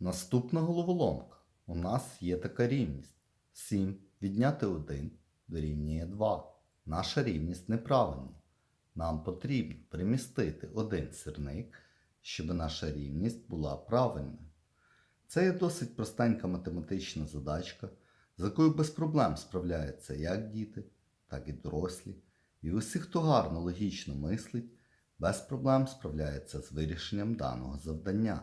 Наступна головоломка. У нас є така рівність. 7 відняти 1 дорівнює 2. Наша рівність неправильна. Нам потрібно примістити один сірник, щоб наша рівність була правильною. Це є досить простенька математична задачка, з якою без проблем справляються як діти, так і дорослі. І усі, хто гарно логічно мислить, без проблем справляється з вирішенням даного завдання.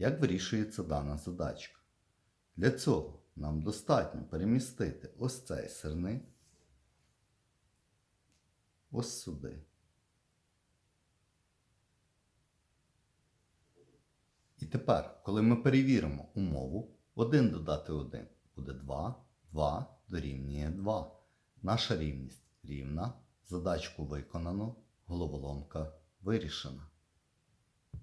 Як вирішується дана задачка? Для цього нам достатньо перемістити ось цей сирник ось сюди. І тепер, коли ми перевіримо умову, 1 додати 1 буде 2, 2 дорівнює 2. Наша рівність рівна, задачку виконано, головоломка вирішена.